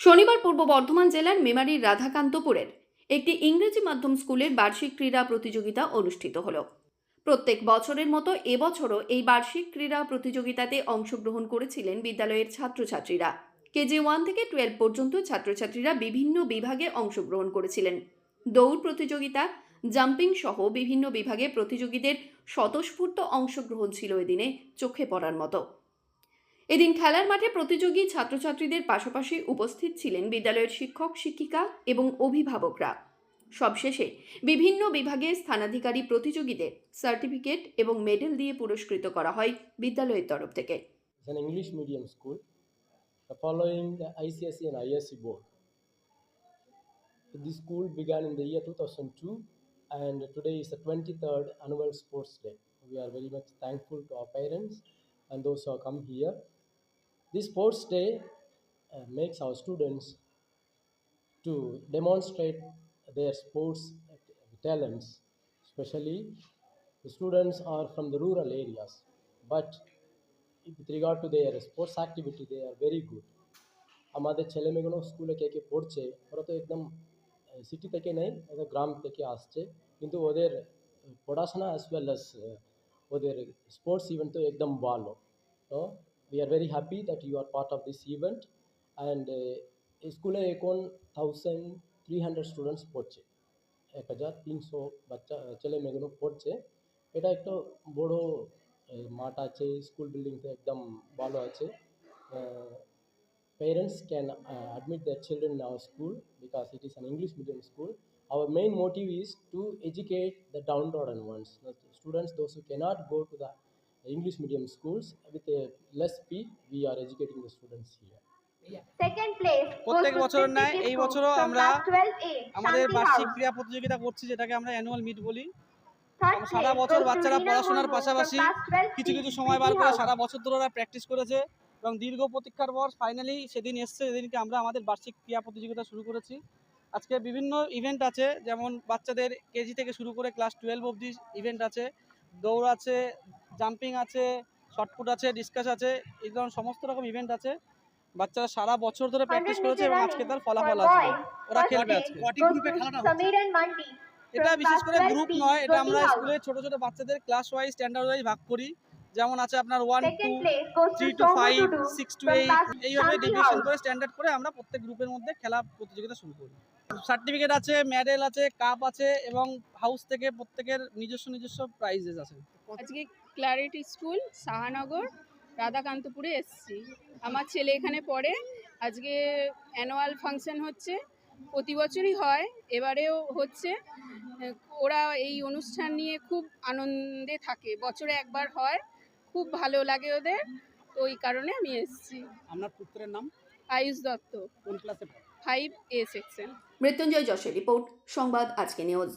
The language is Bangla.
শনিবার পূর্ব বর্ধমান জেলার মেমারির রাধাকান্তপুরের একটি ইংরেজি মাধ্যম স্কুলের বার্ষিক ক্রীড়া প্রতিযোগিতা অনুষ্ঠিত হলো। প্রত্যেক বছরের মতো এবছরও এই বার্ষিক ক্রীড়া প্রতিযোগিতাতে অংশগ্রহণ করেছিলেন বিদ্যালয়ের ছাত্রছাত্রীরা। কেজি ওয়ান থেকে টুয়েলভ পর্যন্ত ছাত্রছাত্রীরা বিভিন্ন বিভাগে অংশগ্রহণ করেছিলেন। দৌড় প্রতিযোগিতা, জাম্পিং সহ বিভিন্ন বিভাগে প্রতিযোগীদের স্বতঃস্ফূর্ত অংশগ্রহণ ছিল এদিনে চোখে পড়ার মতো। এদিন খেলার মাঠে প্রতিযোগী ছাত্রছাত্রীদের পাশাপাশি উপস্থিত ছিলেন বিদ্যালয়ের শিক্ষক, শিক্ষিকা এবং অভিভাবকরা। সবশেষে বিভিন্ন বিভাগে স্থানাধিকারী প্রতিযোগীদের সার্টিফিকেট এবং মেডেল দিয়ে পুরস্কৃত করা হয় বিদ্যালয়ের তরফ থেকে। English medium school following ICSE and ISC board the school began the year two thousand two and today twenty third annual sports day are very to are and those who come here This sports day uh, makes our students to demonstrate their sports talents, especially the students are from the rural areas, but with regard to their sports activity they are very good আমাদের ছেলে মেয়েগুলো স্কুলে কে কে পড়ছে ওরা তো একদম সিটি থেকে নেই ওরা গ্রাম থেকে আসছে কিন্তু ওদের পড়াশোনা অ্যাজ ওয়েল অ্যাজ ওদের স্পোর্টস ইভেন্ট তো একদম ভালো তো we are very happy that you are part of this event and স্কুলে এখন থাউজেন্ড থ্রি হান্ড্রেড স্টুডেন্টস পড়ছে এক হাজার তিনশো বাচ্চা ছেলে মেয়েগুলো পড়ছে এটা একটা বড় এ, মাঠ আছে স্কুল বিল্ডিং তো একদম ভালো আছে parents can uh, admit their children in our school because it is an english medium school our main motive is to educate the downtrodden ones the students those who cannot go to the english medium schools with a less fee we are educating the students here. প্রত্যেক বছরের ন্যায় এই বছরও আমরা আমাদের বার্ষিক ক্রিয়া ক্রীড়া প্রতিযোগিতা করছি যেটাকে আমরা অ্যানুয়াল মিট বলি। সারা বছর বাচ্চারা পড়াশোনার পাশাপাশি কিছু কিছু সময় বার করে সারা বছর ধরে ওরা প্র্যাকটিস করেছে এবং দীর্ঘ প্রতীক্ষার পর ফাইনালি সেদিন এসছে সেদিনকে আমরা আমাদের বার্ষিক ক্রীড়া প্রতিযোগিতা শুরু করেছি। আজকে বিভিন্ন ইভেন্ট আছে যেমন বাচ্চাদের কেজি থেকে শুরু করে ক্লাস টুয়েলভ অবধি ইভেন্ট আছে দৌড় আছে জাম্পিং আছে শর্টপুট আছে ডিসকাস আছে এই ধরনের সমস্ত রকম ইভেন্ট আছে। বাচ্চারা সারা বছর ধরে প্র্যাকটিস করেছে এবং আজকে তার ফলাফল আসবে ওরা খেলবে আজকে। সমীর এন্ড মান্ডি এটা বিশেষ করে গ্রুপ নয় এটা আমরা 20 স্কুলে ছোট ছোট বাচ্চাদের ক্লাস ওয়াইজ স্ট্যান্ডার্ড ওয়াইজ ভাগ করি। যেমন আছে আপনার one two three two five six two eight এইভাবে ডিভিশন করে স্ট্যান্ডার্ড করে আমরা প্রত্যেক গ্রুপের মধ্যে খেলা প্রতিযোগিতা শুরু করি। সার্টিফিকেট আছে মেডেল আছে কাপ আছে এবং হাউস থেকে প্রত্যেকের নিজস্ব নিজস্ব প্রাইজেস আছে। আজকে ক্লারিটি স্কুল সাহানগর রাধাকান্তপুরে এসেছি আমার ছেলে এখানে পড়ে। আজকে অ্যানুয়াল ফাংশন হচ্ছে। প্রতি বছরই হয় এবারেও হচ্ছে। ওরা এই অনুষ্ঠান নিয়ে খুব আনন্দে থাকে। বছরে একবার হয় খুব ভালো লাগে ওদের। তো ওই কারণে আমি এসেছি। আপনার পুত্রের নাম? আয়ুষ দত্ত। কোন ক্লাসে ফাইভ এ সেকশন মৃত্যুঞ্জয় যশের রিপোর্ট সংবাদ আজকে নিউজ